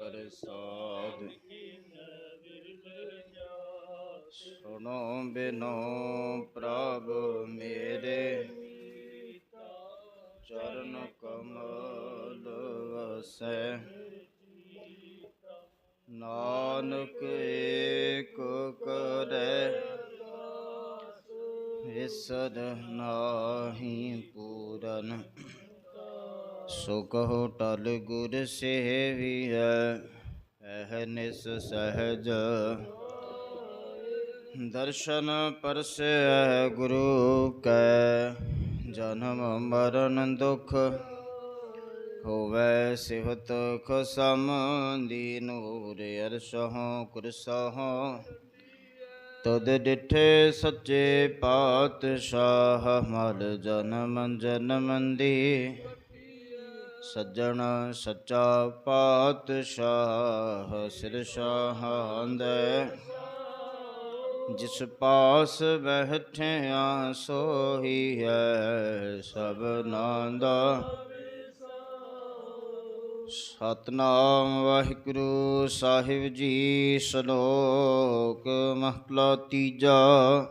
ਪ੍ਰਸਾਦ। ਸੁਣੋ ਬਿਨੋ ਪ੍ਰਭ ਮੇਰੇ। ਚਰਨ ਕਮਲ ਵਸੈ। ਨਾਨਕ ਏਕ ਕਰੈ। ਵਿਸਰ ਨਾਹੀ ਪੂਰਨ। ਸੋ ਕਹੋ ਟਲ ਗੁਰ ਸੇਵੀਐ ਐਹ ਨਿਸ ਸਹਜ। ਦਰਸ਼ਨ ਪਰਸੈ ਗੁਰੂ ਕੈ, ਜਨਮ ਮਰਨ ਦੁਖ ਹੋਵੇ ਸਿਵਤ ਖਸਮ ਦੀਨੂਰ ਅਰਸਹੁ ਕੁਰਸਹੁ। ਤਦ ਡਿਠੇ ਸੱਚੇ ਪਾਤਸ਼ਾਹ, ਮਲ ਜਨਮ ਜਨਮ ਦੀ। ਸੱਜਣ ਸੱਚਾ ਪਾਤਸ਼ਾਹ ਸਿਰ ਸ਼ਾਹਾਂਦੈ ਜਿਸ ਪਾਸ ਬੈਠਿਆ ਸੋਹੀ ਹੈ ਸਭਨਾਂ ਦਾ ਸਤਨਾਮ ਵਾਹਿਗੁਰੂ ਸਾਹਿਬ ਜੀ, ਸ਼ਲੋਕ ਮਹਲਾ ਤੀਜਾ।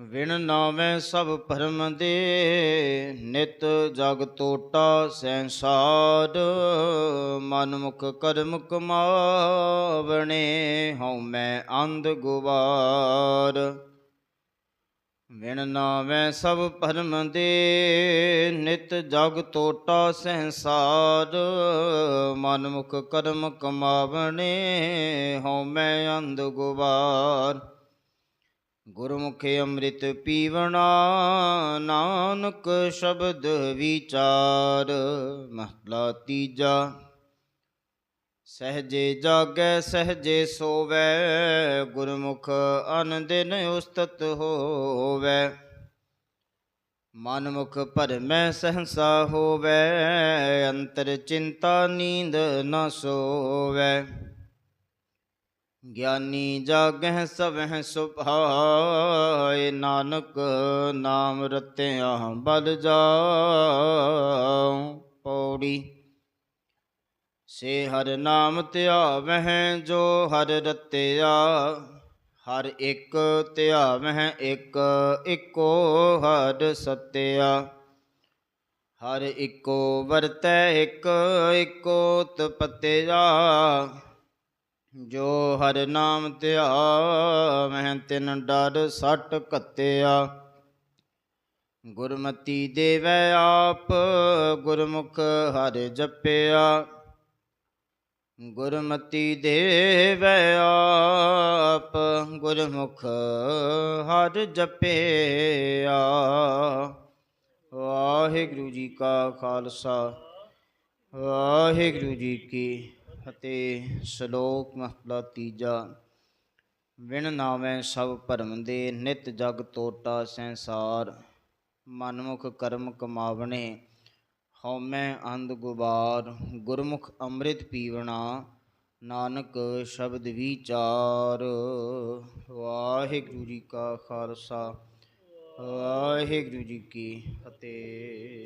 ਵਿਣ ਨਾਵੇਂ ਸਭ ਭਰਮ ਦੇ, ਨਿਤ ਜਗ ਤੋਟਾ ਸੰਸਾਰ। ਮਨ ਮੁਖ ਕਰਮ ਕਮਾਵਣੇ ਹਉ ਮੈਂ ਅੰਧ ਗੁਵਾਰ। ਵਿਣ ਨਾਵੇਂ ਸਭ ਭਰਮ ਦੇ, ਨਿਤ ਜਗ ਟੋਟਾ ਸੰਸਾਰ। ਮਨ ਮੁਖ ਕਰਮ ਕਮਾਵਣੇ ਹਉ ਮੈਂ ਅੰਧ ਗੁਵਾਰ। ਗੁਰਮੁਖੇ ਅੰਮ੍ਰਿਤ ਪੀਵਣਾ, ਨਾਨਕ ਸ਼ਬਦ ਵਿਚਾਰ, ਮਹਲਾ ਤੀਜਾ। ਸਹਜੇ ਜਾਗੈ, ਸਹਜੇ ਸੋਵੈ, ਗੁਰਮੁਖ ਅਨ ਦਿਨ ਉਸਤਤ ਹੋਵੈ। ਮਨਮੁਖ ਭਰਮੈ, ਸਹਸਾ ਹੋਵੈ, ਅੰਤਰ ਚਿੰਤਾ ਨੀਂਦ ਨ ਸੋਵੈ। ਗਿਆਨੀ ਜਾਗਹਿ ਸਭਹਿ ਸੁਭਾਏ, ਨਾਨਕ ਨਾਮ ਰਤਿਆ ਬਲ ਜਾਉ ਪੌੜੀ। ਸੇ ਹਰ ਨਾਮ ਧਿਆਵਹਿ, ਜੋ ਹਰ ਰਤਿਆ, ਹਰ ਇੱਕ ਧਿਆਵਹਿ, ਇੱਕ ਇੱਕੋ ਹਰ ਸਤਿਆ। ਹਰ ਇੱਕੋ ਵਰਤੈ, ਇੱਕ ਇੱਕੋ ਤਪਤਿਆ। ਜੋ ਹਰ ਨਾਮ ਧਿਆਵਹਿ ਤਿਨ ਡਰ ਸੱਟ ਕੱਤਿਆ ਗੁਰਮਤੀ ਦੇਵੈ ਆਪ, ਗੁਰਮੁਖ ਹਰ ਜਪਿਆ। ਗੁਰਮਤੀ ਦੇਵੈ ਆਪ, ਗੁਰਮੁਖ ਹਰ ਜਪਿਆ। ਵਾਹਿਗੁਰੂ ਜੀ ਕਾ ਖਾਲਸਾ, ਵਾਹਿਗੁਰੂ ਜੀ ਕੀ ਅਤੇ ਸ਼ਲੋਕ ਮਹਲਾ ਤੀਜਾ, ਵਿਣ ਨਾਵੇਂ ਸਭ ਭਰਮ ਦੇ, ਨਿਤ ਜਗ ਤੋਟਾ ਸੰਸਾਰ, ਮਨਮੁਖ ਕਰਮ ਕਮਾਵਣੇ, ਹਉਮੈ ਅੰਧ ਗੁਬਾਰ, ਗੁਰਮੁਖ ਅੰਮ੍ਰਿਤ ਪੀਵਣਾ, ਨਾਨਕ ਸ਼ਬਦ ਵਿਚਾਰ। ਵਾਹਿਗੁਰੂ ਜੀ ਕਾ ਖਾਲਸਾ, ਵਾਹਿਗੁਰੂ ਜੀ ਕੀ ਫਤਿਹ।